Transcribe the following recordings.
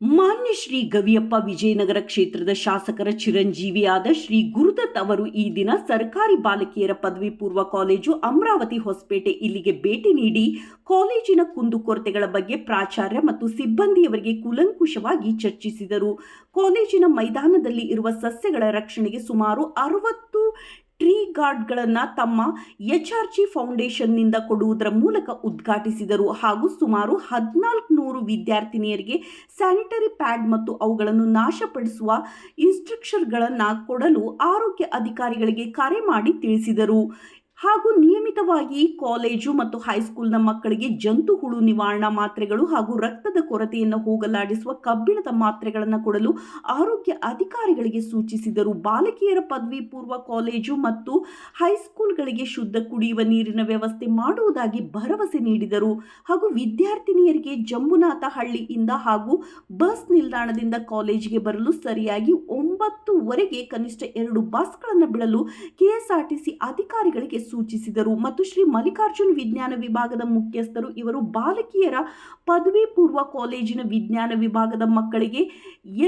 ಮಾನ್ಯ ಶ್ರೀ ಗವಿಯಪ್ಪ ವಿಜಯನಗರ ಕ್ಷೇತ್ರದ ಶಾಸಕರ ಚಿರಂಜೀವಿಯಾದ ಶ್ರೀ ಗುರುದತ್ ಅವರು ಈ ದಿನ ಸರ್ಕಾರಿ ಬಾಲಕಿಯರ ಪದವಿ ಪೂರ್ವ ಕಾಲೇಜು ಅಮರಾವತಿ ಹೊಸಪೇಟೆ ಇಲ್ಲಿಗೆ ಭೇಟಿ ನೀಡಿ ಕಾಲೇಜಿನ ಕುಂದುಕೊರತೆಗಳ ಬಗ್ಗೆ ಪ್ರಾಚಾರ್ಯ ಮತ್ತು ಸಿಬ್ಬಂದಿಯವರಿಗೆ ಕುಲಂಕುಷವಾಗಿ ಚರ್ಚಿಸಿದರು. ಕಾಲೇಜಿನ ಮೈದಾನದಲ್ಲಿ ಇರುವ ಸಸ್ಯಗಳ ರಕ್ಷಣೆಗೆ ಸುಮಾರು ಅರವತ್ತು ಗಾರ್ಡ್ಗಳನ್ನು ತಮ್ಮ ಎಚ್ ಆರ್ ಜಿ ಫೌಂಡೇಶನ್ನಿಂದ ಕೊಡುವುದರ ಮೂಲಕ ಉದ್ಘಾಟಿಸಿದರು ಹಾಗೂ ಸುಮಾರು ಹದಿನಾಲ್ಕು ನೂರು ವಿದ್ಯಾರ್ಥಿನಿಯರಿಗೆ ಸ್ಯಾನಿಟರಿ ಪ್ಯಾಡ್ ಮತ್ತು ಅವುಗಳನ್ನು ನಾಶಪಡಿಸುವ ಇನ್ಸ್ಟ್ರಕ್ಷರ್ಗಳನ್ನು ಕೊಡಲು ಆರೋಗ್ಯ ಅಧಿಕಾರಿಗಳಿಗೆ ಕರೆ ಮಾಡಿ ತಿಳಿಸಿದರು. ಹಾಗೂ ನಿಯಮಿತವಾಗಿ ಕಾಲೇಜು ಮತ್ತು ಹೈಸ್ಕೂಲ್ನ ಮಕ್ಕಳಿಗೆ ಜಂತು ಹುಳು ನಿವಾರಣಾ ಮಾತ್ರೆಗಳು ಹಾಗೂ ರಕ್ತದ ಕೊರತೆಯನ್ನು ಹೋಗಲಾಡಿಸುವ ಕಬ್ಬಿಣದ ಮಾತ್ರೆಗಳನ್ನು ಕೊಡಲು ಆರೋಗ್ಯ ಅಧಿಕಾರಿಗಳಿಗೆ ಸೂಚಿಸಿದರು. ಬಾಲಕಿಯರ ಪದವಿ ಪೂರ್ವ ಕಾಲೇಜು ಮತ್ತು ಹೈಸ್ಕೂಲ್ಗಳಿಗೆ ಶುದ್ಧ ಕುಡಿಯುವ ನೀರಿನ ವ್ಯವಸ್ಥೆ ಮಾಡುವುದಾಗಿ ಭರವಸೆ ನೀಡಿದರು. ಹಾಗೂ ವಿದ್ಯಾರ್ಥಿನಿಯರಿಗೆ ಜಂಬುನಾಥಹಳ್ಳಿಯಿಂದ ಹಾಗೂ ಬಸ್ ನಿಲ್ದಾಣದಿಂದ ಕಾಲೇಜಿಗೆ ಬರಲು ಸರಿಯಾಗಿ ಒಂಬತ್ತುವರೆಗೆ ಕನಿಷ್ಠ ಎರಡು ಬಸ್ಗಳನ್ನು ಬಿಡಲು ಕೆಎಸ್ಆರ್ಟಿಸಿ ಅಧಿಕಾರಿಗಳಿಗೆ ಸೂಚಿಸಿದರು. ಮತ್ತು ಶ್ರೀ ಮಲ್ಲಿಕಾರ್ಜುನ್ ವಿಜ್ಞಾನ ವಿಭಾಗದ ಮುಖ್ಯಸ್ಥರು ಇವರು ಬಾಲಕಿಯರ ಪದವಿ ಪೂರ್ವ ಕಾಲೇಜಿನ ವಿಜ್ಞಾನ ವಿಭಾಗದ ಮಕ್ಕಳಿಗೆ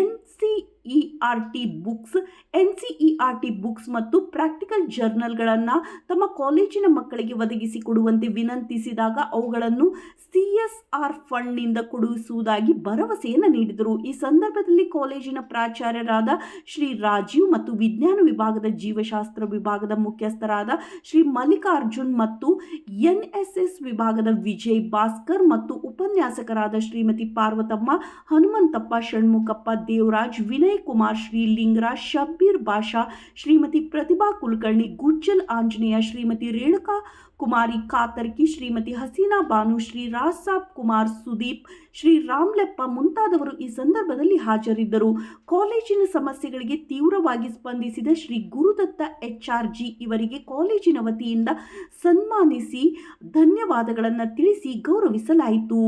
N C E R T books N C E R T books ಮತ್ತು ಪ್ರಾಕ್ಟಿಕಲ್ ಜರ್ನಲ್ಗಳನ್ನು ತಮ್ಮ ಕಾಲೇಜಿನ ಮಕ್ಕಳಿಗೆ ಒದಗಿಸಿ ಕೊಡುವಂತೆ ವಿನಂತಿಸಿದಾಗ ಅವುಗಳನ್ನು ಸಿ ಎಸ್ ಆರ್ ಫಂಡ್ನಿಂದ ಕೊಡಿಸುವುದಾಗಿ ಭರವಸೆಯನ್ನು ನೀಡಿದರು. ಈ ಸಂದರ್ಭದಲ್ಲಿ ಕಾಲೇಜಿನ ಪ್ರಾಚಾರ್ಯರಾದ ಶ್ರೀ ರಾಜೀವ್ ಮತ್ತು ವಿಜ್ಞಾನ ವಿಭಾಗದ ಜೀವಶಾಸ್ತ್ರ ವಿಭಾಗದ ಮುಖ್ಯಸ್ಥರಾದ ಶ್ರೀ ಮಲ್ಲಿಕಾರ್ಜುನ್ ಮತ್ತು ಎನ್ ಎಸ್ ಎಸ್ ವಿಭಾಗದ ವಿಜಯ್ ಭಾಸ್ಕರ್ ಮತ್ತು ಉಪನ್ಯಾಸಕರಾದ ಶ್ರೀಮತಿ ಪಾರ್ವತಮ್ಮ, ಹನುಮಂತಪ್ಪ, ಷಣ್ಮುಖಪ್ಪ, ದೇವರಾಜ್, ವಿನಯ್ ಕುಮಾರ್ ಶ್ರೀ ಲಿಂಗರಾಜ್ ಶಬ್ಬೀರ್ ಬಾಷಾ, ಶ್ರೀಮತಿ ಪ್ರತಿಭಾ ಕುಲಕರ್ಣಿ ಗುಜ್ಜಲ್ ಆಂಜನೇಯ, ಶ್ರೀಮತಿ ರೇಣುಕಾ ಕುಮಾರಿ ಕಾತರ್ಕಿ, ಶ್ರೀಮತಿ ಹಸೀನಾ ಬಾನು, ಶ್ರೀ ರಾಸಾಬ್ ಕುಮಾರ್ ಸುದೀಪ್, ಶ್ರೀ ರಾಮ್ಲೆಪ್ಪ ಮುಂತಾದವರು ಈ ಸಂದರ್ಭದಲ್ಲಿ ಹಾಜರಿದ್ದರು. ಕಾಲೇಜಿನ ಸಮಸ್ಯೆಗಳಿಗೆ ತೀವ್ರವಾಗಿ ಸ್ಪಂದಿಸಿದ Shri Gurudatta H R G ಇವರಿಗೆ ಕಾಲೇಜಿನ ವತಿಯಿಂದ ಸನ್ಮಾನಿಸಿ ಧನ್ಯವಾದಗಳನ್ನು ತಿಳಿಸಿ ಗೌರವಿಸಲಾಯಿತು.